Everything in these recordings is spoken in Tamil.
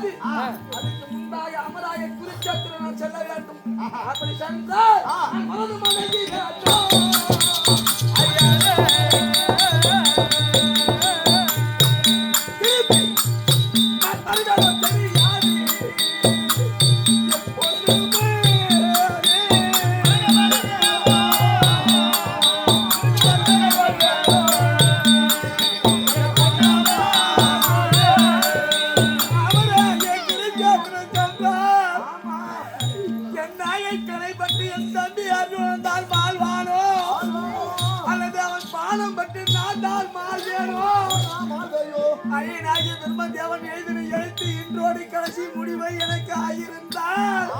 போது அதுக்கு முன்பாக அமராய குருச்சேத்திரம் நான் செல்ல வேண்டும். அப்படி சென்றால் மனது மனைவி வேண்டும் எனக்கு ஆகியிருந்தால்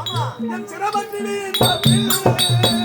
என் சிரமத்திலே இந்த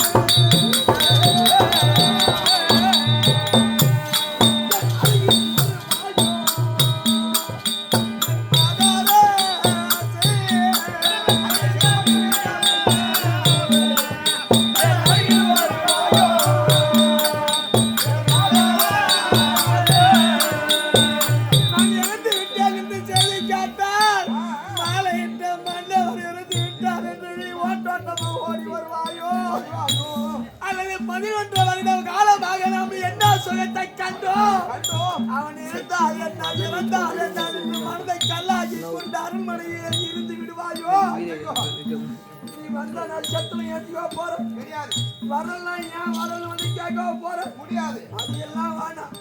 கண்டோம் அவன் இருந்தால் என்ன இறந்தால் என்ன என்று மனதை கல்லாக்கி கொண்டு அரண்மனையில் இருந்து விடுவாயோ? நீ வந்த நட்சத்திரம் ஏற்றியோ போற தெரியாது. வரலாம் ஏன் வரல வந்து கேட்க போற முடியாது. அது எல்லாம் வேணாம்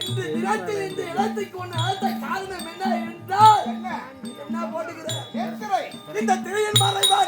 இந்த நிலத்தில் இந்த இடத்துக்கு ஒண்ணு அழைத்த காரணம் என்ன என்றால் என்ன? இந்த திரையின் மறைவா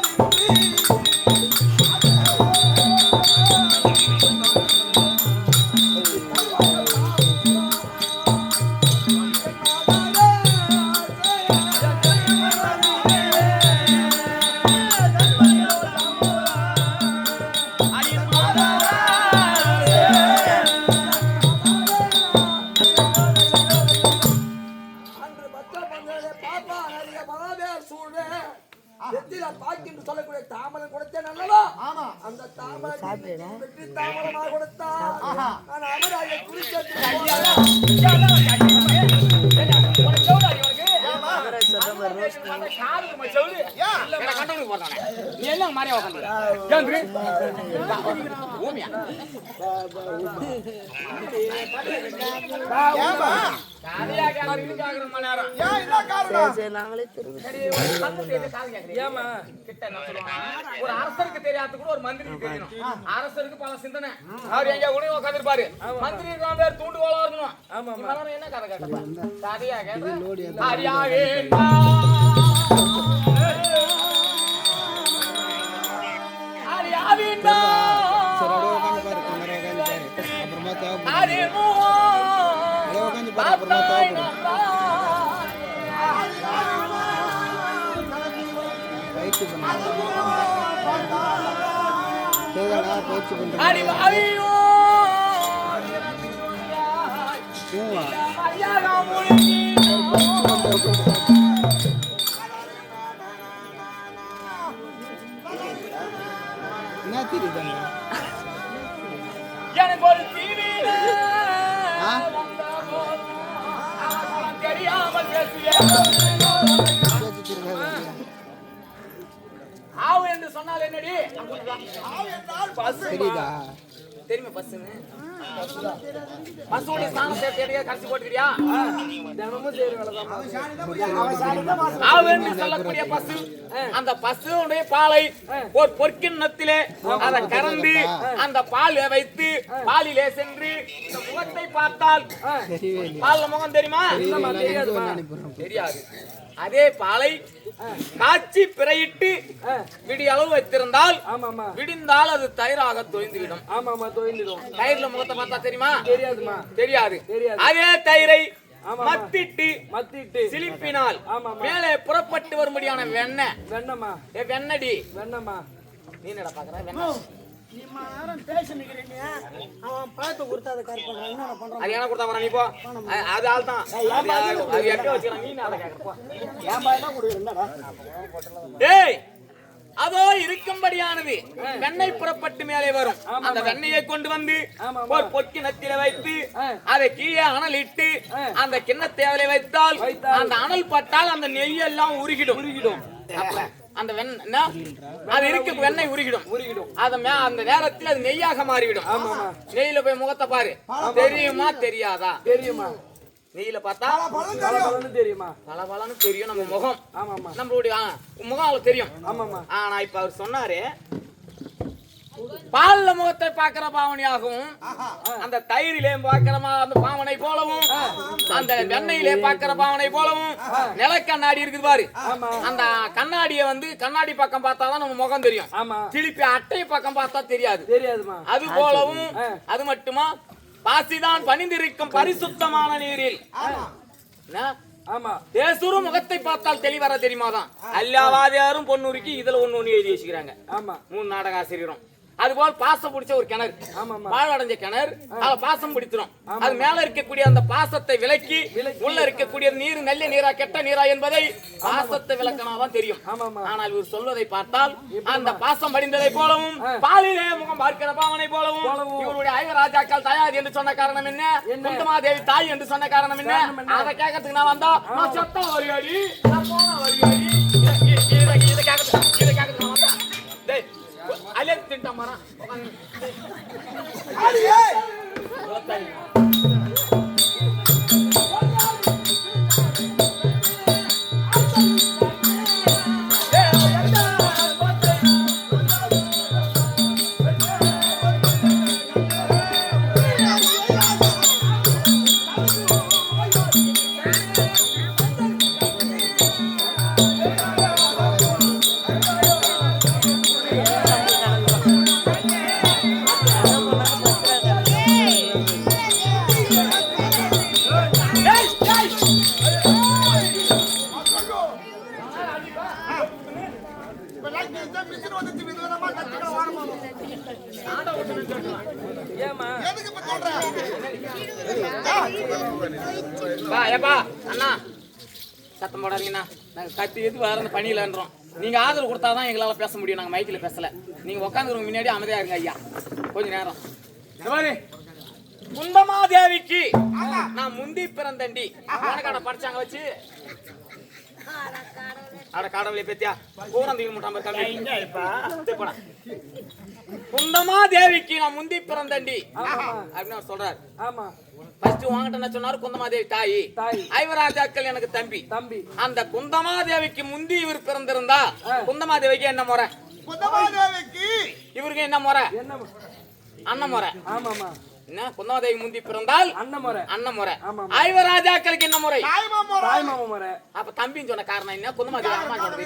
நான் அமராய குறிச்சேத்து ஏமா ஏன் என்ன காரணம் ஒரு அரசருக்கு தெரியாத கூட ஒரு மந்திரிக்கு தெரியணும் அரசருக்கு பல சிந்தனை அவர் எங்க கூட உட்காந்துருப்பாரு மந்திரி பேர் தூண்டுகோலா இருக்கணும் என்ன கதை கேட்ட அரியா வாவியோ மரியாதை முழுங்கி என்ன தெரியுதாங்க எனக்கு ஒரு தீவிர தெரியாமல் ஆவு சொன்னால் என்னடி? தெரியுதா? தெரியுமா பஸ்ஸுன்னு பஸ்ஸோட சேர்த்து எதையா கரைச்சி போட்டுக்கிறியா ஆவு என்று சொல்லக்கூடிய பசு? அந்த பசுடைய பாலை ஒரு பொற்கிண்ணத்திலே அதை கறந்து அந்த பால் வைத்து பாலிலே சென்று முகத்தை பார்த்தால் பால்ல முகம் தெரியுமா? தெரியாது. அதே பாலை காய்ச்சி பிறையிட்டு விடிய அளவு வைத்திருந்தால் ஆமாமா விடிந்தால் அது தயிராக தொய்ந்துவிடும். ஆமாமா தொழிலிடும் தயிர்ல முகத்தை பார்த்தா தெரியுமா? தெரியாதுமா தெரியாது. தெரியாது. அதே தயிரை ஆமாமா. மத்திட்டு மத்திட்டு. சிலிப்பினால் ஆமாமா. மேலே புறப்பட்டு வரும்படியான வெண்ணெய். வெண்ணமா ஏ வெண்ணடி வெண்ணமா நீ என்னடா பாக்குற? வெண்ணெய். இம்மா நேரம் பேசி நிக்கிறீங்க. அவன் பழத்தை கொடுத்து அதை கட் பண்றான். என்ன பண்றான். அது என்ன கொடுத்தா போற நீ போ. அது- அது ஆள் தான் அது அது எங்க வச்சுக்கிறான். நீ அதை கேக்குற போ. ஏன் பழம் கொடுக்குற என்னடா? டேய் அதோ இருக்கும்படியானது. வெண்ணெய் புறப்பட்டு மேலே வரும். அந்த வெண்ணெயை கொண்டு வந்து. ஒரு பொற்கிணத்தில வைத்து. அதை கீழே அனலிட்டு அந்த கிண்ணத்தை அதிலே வைத்தால் வைத்தால் அந்த அனல் பட்டால் அந்த நெய் எல்லாம் உருகிடும். உருகிடும் அந்த வெண்ணெய் என்ன? அது இருக்கு வெண்ணெய் உருகிடும். உருகிடும் அத அந்த நேரத்தில் அது நெய்யாக மாறிவிடும். நெய்யில போய் முகத்தை பாரு. தெரியுமா தெரியாதா? தெரியுமா. நெய்யில பார்த்தா தெரியுமா. பல பலன்னு தெரியும். நம்ம முகம். நம்மளுடைய முகம் தெரியும். ஆனா இப்ப அவர் சொன்னாரு பால்ல முகத்தை பார்க்கிற பாவனையாகவும் அந்த தயிரிலே பார்க்கிற மா- அந்த பாவனை போலவும் அந்த வெண்ணெயிலே பார்க்கிற பாவனை போலவும் நிலக்கண்ணாடி இருக்குது பாரு. அந்த கண்ணாடிய வந்து கண்ணாடி பக்கம் பார்த்தாதான் நம்ம முகம் தெரியும். திருப்பி அட்டை பக்கம் பார்த்தா தெரியாது. அது போலவும் அது மட்டுமா? பாசிதான் பணிந்திருக்கும் பரிசுத்தமான நீரில். தேசூரும் முகத்தை பார்த்தால் தெளிவர தெரியுமாதான். அல்லாவாதியாரும் பொண்ணுரிக்கு இதுல ஒண்ணு ஒண்ணு எழுதி வச்சுக்கிறாங்க. ஆமா. மூணு நாடக ஆசிரியரும் அதுபோல் பாசம் பிடிச்ச ஒரு கிணறு. வாழ்வடைஞ்ச கிணறு. அதுல பாசம் பிடிச்சிரும். அது மேல இருக்கக்கூடிய அந்த பாசத்தை விலக்கி உள்ள இருக்கக்கூடிய நீர் நல்ல நீரா கெட்ட நீரா என்பதை பாசத்தை விளக்கனாதான் தெரியும். ஆனால் இவர் சொல்வதை பார்த்தால் அந்த பாசம் படிந்ததை போலவும் பாலிலே முகம் பார்க்கிற பாவனை போலவும் இவருடைய ஐவராஜாக்கள் தயார் என்று சொன்ன காரணம் என்ன? குந்தமாதேவி தாய் என்று சொன்ன காரணம் என்ன? அதை கேட்கறதுக்கு நான் வந்தா நான் சத்தா வரியாடி நான் போனா இதை- அலே தின்ட்ட மரம் வா ஏப்பா அண்ணா. சத்தம் போடாதீங்கண்ணா. நாங்க கத்தி எது வேற அந்த பணியிலன்றோம் நீங்க ஆதரவு கொடுத்தாதான் எங்களால பேச முடியும். நாங்க மைக்கில் பேசல. நீங்க உட்காந்துருங்க முன்னாடி அமைதியா இருங்க ஐயா. கொஞ்ச நேரம். குந்தமாதேவிக்கு நான் முந்தி பிறந்தண்டி உனக்கான படிச்சாங்க வச்சு. அட கடவுளை பத்தியா. பூரம் தீங்க முட்டாம இருக்காங்க குந்தமா தேவிக்கு நான் முந்தி பிறந்தண்டி அப்படின்னு அவர் சொல்றாரு. ஆமா. ஃபர்ஸ்ட் வாங்கிட்ட என்ன சொன்னாரு? குந்தமாதேவி தாயி. தாய். ஐவராஜாக்கள் எனக்கு தம்பி. தம்பி. அந்த குந்தமாதேவிக்கு முந்தி இவர் பிறந்திருந்தா குந்தமாதேவிக்கு என்ன முறை? இவருக்கு என்ன முறை? என்ன அண்ணன் முறை. ஆமாமா என்ன? குந்தமாதேவி முந்தி பிறந்தால் அண்ணன் முறை அண்ணன் முறை ஆமா. ஐவராஜாக்களுக்கு என்ன முறை? முறை. அப்ப தம்பின்னு சொன்ன காரணம் என்ன? குந்தமாதேவி அம்மா சொன்னது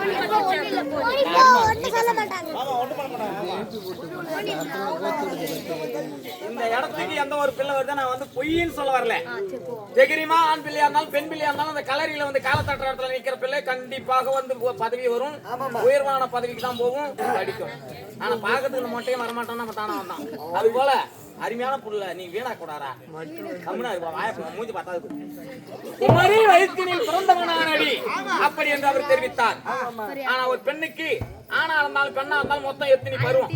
இந்த இடத்துக்கு எந்த ஒரு பிள்ளை வருது? நான் வந்து பொய்ன்னு சொல்ல வரல. ஜெகிரிமா ஆண் பிள்ளையா இருந்தாலும் பெண் பிள்ளையா இருந்தாலும் அந்த கலரியில வந்து காலத்தட்டுற இடத்துல நிக்கிற பிள்ளை கண்டிப்பாக வந்து பதவி வரும். உயர்வான பதவிக்கு தான் போகும். அடிக்கும். ஆனா பாக்கிறதுக்கு மொட்டையும் வரமாட்டோம் நம்ம தானே வந்தான் அது போல அருமையான புள்ள நீ வீணா கூடாரா கம்முனா மூஞ்சி பார்த்தாது குமரி வயிற்றினில் பிறந்தவனானடி. அப்படி என்று அவர் தெரிவித்தார். ஆனா ஒரு பெண்ணுக்கு ஆணா இருந்தாலும் பெண்ணா இருந்தாலும் மொத்தம் எத்தனை பருவம்?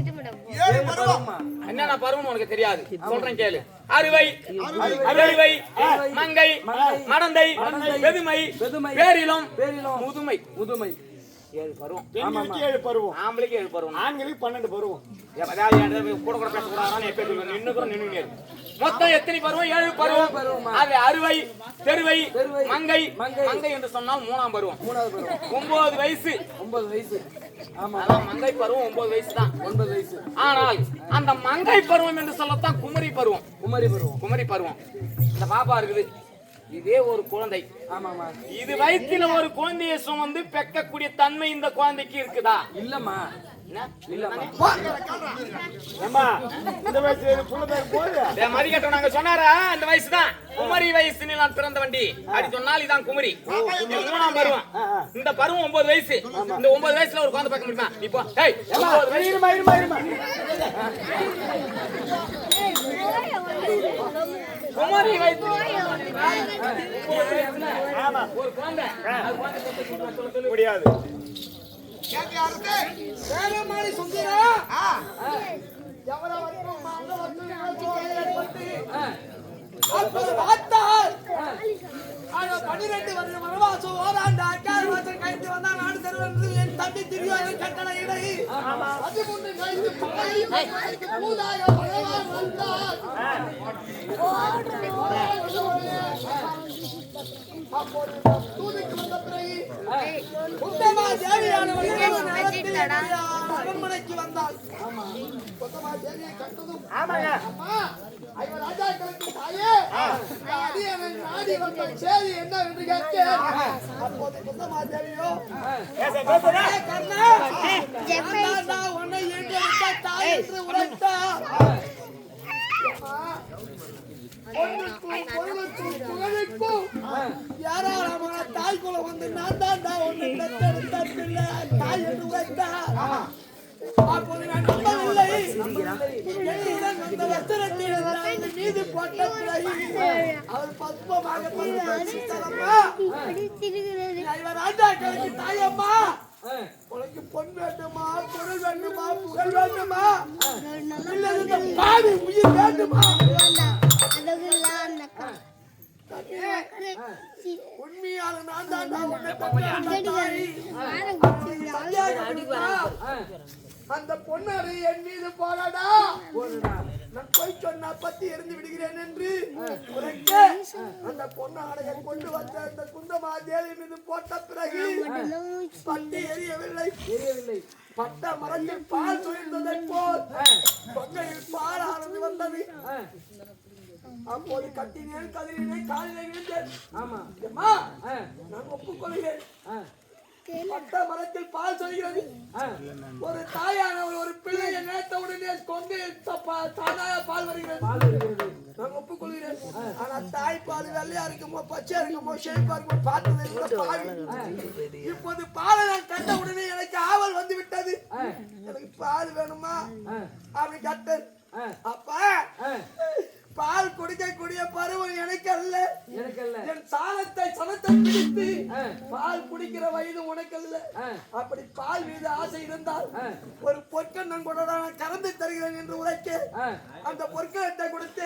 என்னென்ன பருவம் உனக்கு தெரியாது. சொல்றேன் கேளு. அறுவை அறுவை. மங்கை மடந்தை வெதுமை வெதுமை, பேரிலும் பேரிலும், முதுமை. முதுமை. ஏழு பருவம். பெண்களுக்கு ஏழு பருவம். ஆம்பளைக்கு ஏழு பருவம். ஆண்களுக்கு பன்னெண்டு பருவம். அதாவது கூட கூட பேசக்கூடாதுன்னு எப்ப கூட நின்று மொத்தம் எத்தனை பருவம்? ஏழு பருவம். அது அறுவை தெருவை மங்கை மங்கை. என்று சொன்னால் மூணாம் பருவம். மூணாவது பருவம். ஒன்பது வயசு. ஒன்பது வயசு. மங்கை பருவம் ஒன்பது வயசு தான். ஒன்பது வயசு. ஆனால் அந்த மங்கை பருவம் என்று சொல்லத்தான் குமரி பருவம். குமரி பருவம். குமரி பருவம். இந்த பாப்பா இருக்குது. இதே ஒரு குழந்தை. ஆமாமா இது வயிற்றில ஒரு குழந்தையை சுமந்து பெக்கக்கூடிய தன்மை இந்த குழந்தைக்கு இருக்குதா? இல்லம்மா. குமரி வயசுன்னு நான் பிறந்த வண்டி. அப்படி சொன்னால் இதான் குமரி. மூணாம் பருவம். இந்த பருவம் ஒன்பது வயசு. இந்த ஒன்பது வயசுல ஒரு குழந்தை பார்க்க முடியுமா? இப்போ இருமா இருமா இருமா. குமரி சொல்லு. முடியாது. வேலம்மாளி சுந்தரா? எவரை வரணும் மாங்க பார்த்தால் பன்னிரெண்டு ஓராண்டு அக்காறு வாசல் கழித்து வந்தால் நாடு தருவென்று என் தம்பி திரியோதன் கட்டளை இடை. பதிமூன்று கழித்து பூதாய பகவான் வந்தார் அப்போது தூதுக்கு வந்த பிறகு உத்தமா தேவியானவள் இரவு நேரத்தில் அரண்மனைக்கு வந்தாள் உத்தமா தேவியை கண்டதும் அம்மா, ஐவர் ராஜாக்களுக்கு தாயே, அடியனை நாடி வந்த செய்தி கேட்டேன். அப்போது தேவியோ, கர்ணா, உன்னை தாய் என்று தாய் நான் தான்டா உன்னை பிள்ளை தாய் என்று அப்போது நான் நம்பவில்லை என்னிடம் மீது போட்ட அவர் பத்மமாக பரிமாறித்தரம்மா இவர் ராஜாக்களுக்கு தாயம்மா உனக்கு பொன் வேண்டுமா பொருள் வேண்டுமா புகழ் வேண்டுமா இல்லை இந்த பாவி உயிர் வேண்டுமா உண்மையான நான் அந்த பொன்னாரை என் மீது போராடா நான் போய் சொன்னா பத்தி எரிந்து விடுகிறேன் என்று உரைக்க அந்த பொன்னாடையை கொண்டு வந்த அந்த குந்தமா தேவி மீது போட்ட பிறகு பத்தி எரியவில்லை. தெரியவில்லை பட்ட மரத்தில் பால் சுழிந்ததை போல் பொங்கையில் பால் ஆனது வந்தது. அப்போது கட்டினேன் கதிரினேன் காலிலே விழுந்தேன். ஆமா. அம்மா நான் ஒப்புக்கொள்கிறேன். பட்ட மரத்தில் பால் சொல்கிறது. ஒரு தாயானவள் ஒரு பிள்ளையை நேர்த்த உடனே கொண்டு தானாக பால் வருகிறது. நான் ஒப்புக்கொள்கிறேன். ஆனா தாய் பால் வெள்ளையா இருக்குமோ பச்சையா இருக்குமோ செழிப்பா இருக்குமோ பார்த்தது இல்லை. பால் இப்போது பாலை நான் கண்ட உடனே எனக்கு ஆவல் வந்து விட்டது. எனக்கு பால் வேணுமா? அப்படி கட்டேன். அப்பா பால் குடிக்கக்கூடிய பருவம் எனக்கு அல்ல என் சாணத்தை சனத்தை பிடித்து. பால் குடிக்கிற வயது உனக்கு அல்ல. அப்படி பால் மீது ஆசை இருந்தால். ஒரு பொற்கண்ணன் கூட நான் கறந்து தருகிறேன் என்று உரைக்க அந்த பொற்கணத்தை கொடுத்து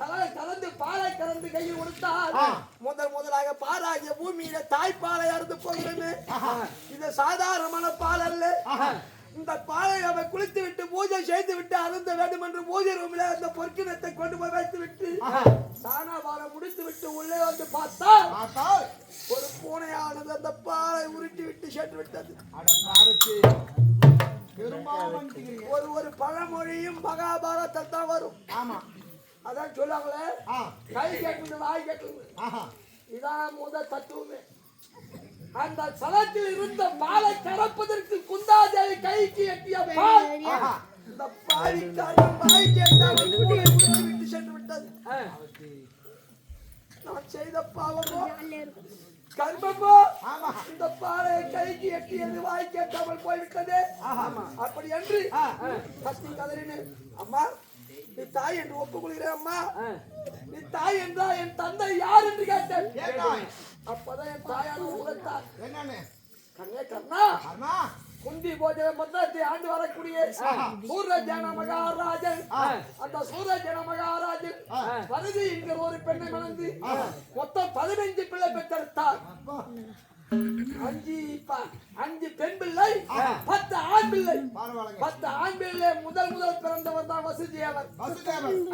கல- கலந்து பாலை கலந்து கையில் கொடுத்தால் முதல் முதலாக பாலாகிய பூமியில தாய்ப்பாலை அறுந்து போகிறது இது சாதாரணமான பால் அல்ல. இந்த பாலை அவன் குளித்து விட்டு பூஜை செய்து விட்டு அருந்த வேண்டும் என்று பூஜை ரூமில் அந்த பொற்கிணத்தை கொண்டு போய் வைத்து விட்டு சாணாபாலை முடித்து விட்டு உள்ளே வந்து பார்த்தால் ஒரு பூனையானது அந்த பாலை உருட்டி விட்டு சென்று விட்டது. ஒரு ஒரு பழமொழியும் மகாபாரதத்தில் தான் வரும். ஆமா. அதான் சொல்லுவாங்களே கை கேட்குது வாய் ஆஹா. இதான் முதல் தத்துவமே. அந்த சலத்தில் இருந்த பாலை கறப்பதற்கு குந்தாதேவி கைக்கு எட்டிய பால். இந்த பாலிக்காரன் வாய் கேட்டால் விட்டு சென்று விட்டது. நான் செய்த பாவமோ? கர்மமோ? ஆமா. இந்த பாலை கைக்கு எட்டியது வாய் கேட்காமல் போய்விட்டதே. அப்படி என்று கத்தி கதறினேன். அம்மா நீ தாய் என்று ஒப்புக்கொள்கிறேன் அம்மா. நீ தாய் என்றா என் தந்தை யார் என்று கேட்டேன். அப்பதான் என் உழைத்தார் என்னன்னு? கண்ணே குந்தி போஜன மொத்தத்தை ஆண்டு வரக்கூடிய சூரஜன மகாராஜன். அந்த சூரஜன மகாராஜன் பருதி என்கிற ஒரு பெண்ணை மணந்து மொத்தம் பதினைஞ்சு பிள்ளை பெற்றெடுத்தார். அஞ்சு அஞ்சு பெண் பிள்ளை பத்து ஆண் பிள்ளை. பத்து ஆண் பிள்ளை முதல் முதல் பிறந்தவர் தான் வசுதேவர்.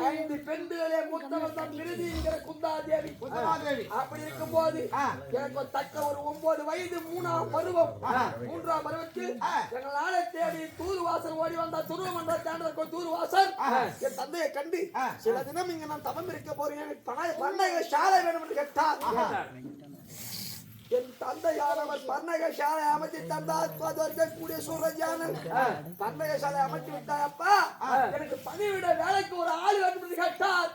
ஐந்து பெண் பிள்ளைகளே மூத்தவர் தான் மிருதிங்கிற குந்தாதேவி. குந்தமாதேவி. அப்படி இருக்கும்போது ஆ. எனக்கு தக்க ஒரு ஒன்பது வயது மூணாம் பருவம். மூன்றாம் பருவத்தில் எங்களால தேடி தூர்வாசல் ஓடி வந்த துருவமன்ற தேர்ந்த தூர்வாசல் என் தந்தையை கண்டு சில தினம் இங்க நான் தவம் இருக்க போறேன். எனக்கு பண- சாலை வேணும் என்று கேட்டார் என் தந்தையானவர் பன்னக சாலை அமைத்து தந்தார். இருக்கக்கூடிய சூரஜானன். பன்னக சாலை அமைத்து விட்டார் அப்பா. எனக்கு பணிவிட வேலைக்கு ஒரு ஆள் வேண்டும் என்று கேட்டார்.